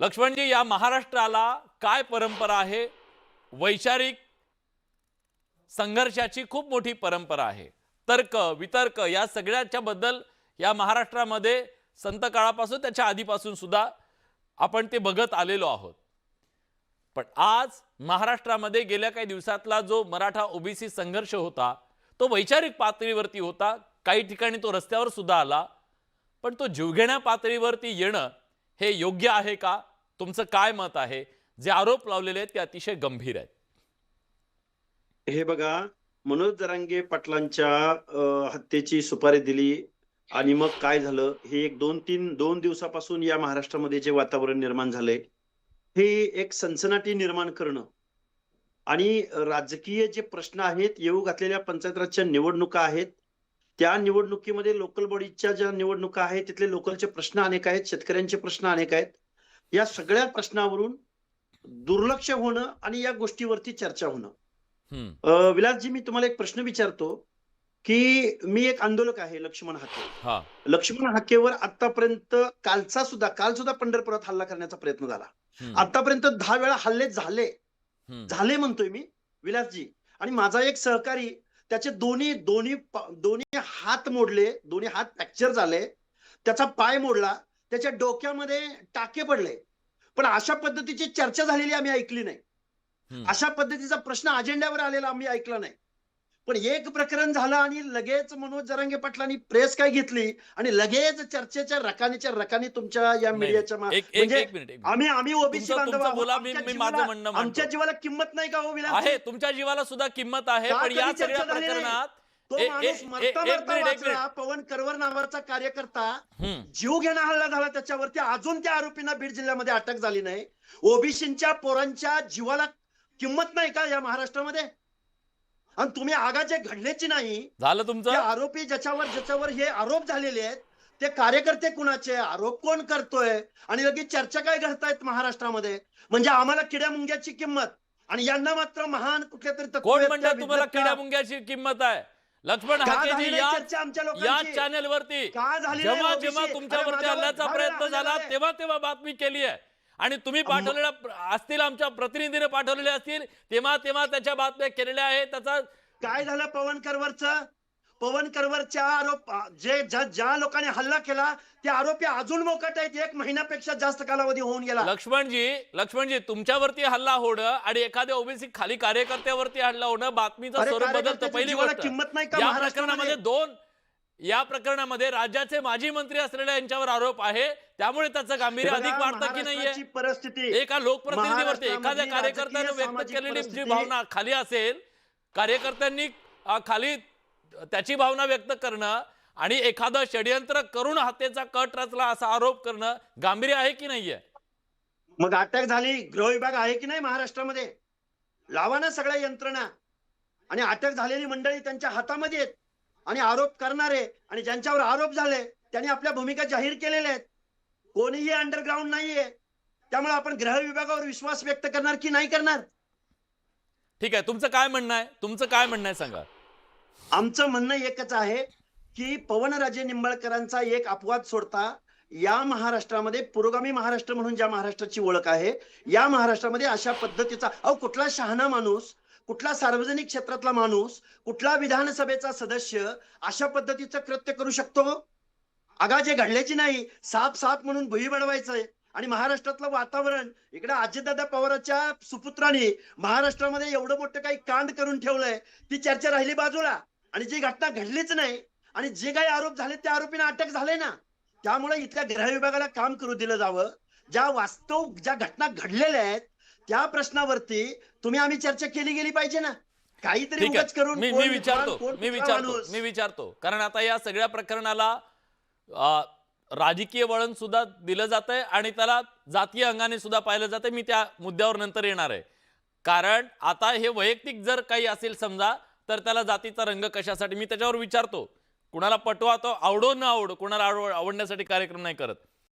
लक्ष्मणजी या महाराष्ट्राला काय परंपरा आहे? वैचारिक संघर्षाची खूप मोठी परंपरा आहे. तर्क वितर्क या सगळ्याच्या बद्दल या महाराष्ट्रामध्ये संत काळापासून त्याच्या आधीपासून सुद्धा आपण ते बघत आलेलो आहोत. पण आज महाराष्ट्रामध्ये गेल्या काही दिवसातला जो मराठा ओबीसी संघर्ष होता तो वैचारिक पातळीवरती होता. काही ठिकाणी तो रस्त्यावर सुद्धा आला. पण तो जीवघेण्या पातळीवरती येणं हे योग्य आहे का? तुमचं काय मत आहे? जे आरोप लावलेले आहेत ते अतिशय गंभीर आहेत. हे बघा मनोज दरांगे पाटलांच्या हत्येची सुपारी दिली आणि मग काय झालं? हे एक दोन तीन दोन दिवसापासून या महाराष्ट्रामध्ये जे वातावरण निर्माण झालंय हे एक सनसनाटी निर्माण करणं आणि राजकीय जे प्रश्न आहेत येऊ घातलेल्या पंचायत राजच्या निवडणुका आहेत त्या निवडणुकीमध्ये लोकल बॉडीच्या ज्या निवडणुका आहेत तिथले लोकलचे प्रश्न अनेक आहेत शेतकऱ्यांचे प्रश्न अनेक आहेत. या सगळ्या प्रश्नावरून दुर्लक्ष होणं आणि या गोष्टीवरती चर्चा होणं. विलासजी मी तुम्हाला एक प्रश्न विचारतो की मी एक आंदोलक आहे लक्ष्मण हाके. हा. लक्ष्मण हाकेवर आतापर्यंत कालचा सुद्धा काल सुद्धा पंढरपुरात हल्ला करण्याचा प्रयत्न झाला. आतापर्यंत दहा वेळा हल्ले झाले. झाले म्हणतोय मी विलासजी. आणि माझा एक सहकारी त्याचे दोन्ही दोन्ही दोन्ही हात मोडले दोन्ही हात फ्रॅक्चर झाले. त्याचा पाय मोडला. त्याच्या डोक्यामध्ये टाके पडले. पण अशा पद्धतीची चर्चा झालेली आम्ही ऐकली नाही. अशा पद्धतीचा प्रश्न अजेंड्यावर आलेला आम्ही ऐकला नाही पण एक प्रकरण झालं आणि लगेच मनोज जरांगे पाटलांनी प्रेस काय घेतली आणि लगेच चर्चेच्या रकानीच्या रकानी तुमच्या या मीडियाच्या म्हणजे. आम्ही आम्ही ओबीसी आमच्या जीवाला- किंमत नाही का हो आहे तुमच्या जीवाला सुद्धा किंमत आहे पण या सगळ्या? प्रकरणात तो ए- माणूस ए- मरता एक मरता मिनिट, एक वाचला पवन करवर नावाचा कार्यकर्ता हम्म, जीव घेणा हल्ला झाला त्याच्यावरती अजून त्या आरोपींना बीड जिल्ह्यामध्ये अटक झाली नाही. ओबीसीच्या पोरांच्या जीवाला किंमत नाही का या महाराष्ट्रामध्ये? आणि तुम्ही आगाचे घडल्याची नाही झालं ते तुमचं आरोपी ज्याच्यावर ज्याच्यावर हे आरोप झालेले आहेत ते कार्यकर्ते कुणाचे आरोप कोण करतोय? आणि लगेच चर्चा काय घडतायत महाराष्ट्रामध्ये? म्हणजे आम्हाला किड्या मुंग्याची किंमत आणि यांना मात्र महान कुठल्या तरी कोण म्हणतात तुम्हाला किड्या मुंग्याची किंमत आहे? लक्ष्मण हाकेजी या या लोकांची? चॅनेल वरती का झाली नाही जेव्हा? जेव्हा तुमच्यावरती हल्ल्याचा प्रयत्न झाला. तेव्हा तेव्हा बातमी केली आहे. आणि तुम्ही पाठवलेल्या असतील आमच्या प्रतिनिधीने पाठवलेले असतील तेव्हा तेव्हा त्याच्या बातम्या केलेल्या आहेत. त्याचा काय झालं पवन करवरच पवन करवरच्या आरोप जे ज्या लोकांनी हल्ला केला ते आरोपी अजून मोकट आहेत. एक महिन्यापेक्षा जास्त कालावधी होऊन गेला. लक्ष्मणजी लक्ष्मणजी तुमच्यावरती हल्ला होणं आणि एखाद्या ओबीसी खाली कार्यकर्त्यावरती हल्ला होणं बातमीचं स्वरूप बदलतं पहिली किंमत नाही का महाराष्ट्रामध्ये? प्रकरणामध्ये दोन या प्रकरणामध्ये राज्याचे माजी मंत्री असलेल्या यांच्यावर आरोप आहे. त्यामुळे त्याचं गांभीर्य अधिक वाढतं की नाहीये. परिस्थिती. एका लोकप्रतिनिधीवरती एखाद्या कार्यकर्त्याने व्यक्त केलेली जी भावना खाली असेल कार्यकर्त्यांनी खाली त्याची भावना व्यक्त करणं आणि एखादं षडयंत्र करून हत्येचा कट रचला असा आरोप करणं गांभीर्य आहे की नाहीये? मग अटक झाली गृह विभाग आहे की नाही महाराष्ट्रामध्ये? लावा ना सगळ्या यंत्रणा. आणि अटक झालेली मंडळी त्यांच्या हातामध्ये आहेत आणि आरोप करणारे आणि ज्यांच्यावर आरोप झाले त्यांनी आपल्या भूमिका जाहीर केलेल्या आहेत. कोणीही अंडरग्राऊंड नाहीये. त्यामुळे आपण गृह विभागावर विश्वास व्यक्त करणार की नाही करणार? ठीक आहे तुमचं काय म्हणणं आहे? तुमचं काय म्हणणं आहे सांगा. आमचं म्हणणं एकच आहे की पवनराजे निंबाळकरांचा एक अपवाद सोडता या महाराष्ट्रामध्ये पुरोगामी महाराष्ट्र म्हणून ज्या महाराष्ट्राची ओळख आहे या महाराष्ट्रामध्ये अशा पद्धतीचा अहो कुठला शहाणा माणूस कुठला सार्वजनिक क्षेत्रातला माणूस कुठला विधानसभेचा सदस्य अशा पद्धतीचं कृत्य करू शकतो? अगा जे घडल्याची नाही. साप साप म्हणून भुई बडवायचंय. आणि महाराष्ट्रातलं वातावरण इकडे अजितदादा पवाराच्या सुपुत्रांनी महाराष्ट्रामध्ये एवढं मोठं काही कांड करून ठेवलंय ती चर्चा राहिली बाजूला. आणि जी घटना घडलीच नाही आणि जे काही आरोप झाले त्या आरोपींना अटक झाले ना त्यामुळे इथल्या गृह विभागाला काम करू दिलं जावं. ज्या वास्तव ज्या घटना घडलेल्या आहेत त्या प्रश्नावरती तुम्ही आम्ही चर्चा केली गेली पाहिजे ना. काहीतरी उगाच करून मी मी विचारतो. मी विचारतो. मी विचारतो. कारण आता या सगळ्या प्रकरणाला राजकीय वळण सुद्धा दिलं जात आहे आणि त्याला जातीय अंगाने सुद्धा पाहिलं जातं मी त्या मुद्द्यावर नंतर येणार आहे. कारण आता हे वैयक्तिक जर काही असेल समजा तर त्याला जातीचा रंग कशासाठी? मी त्याच्यावर विचारतो. कुणाला पटवा तो आवडो न आवडो? कुणाला आवड आवडण्यासाठी कार्यक्रम नाही करत.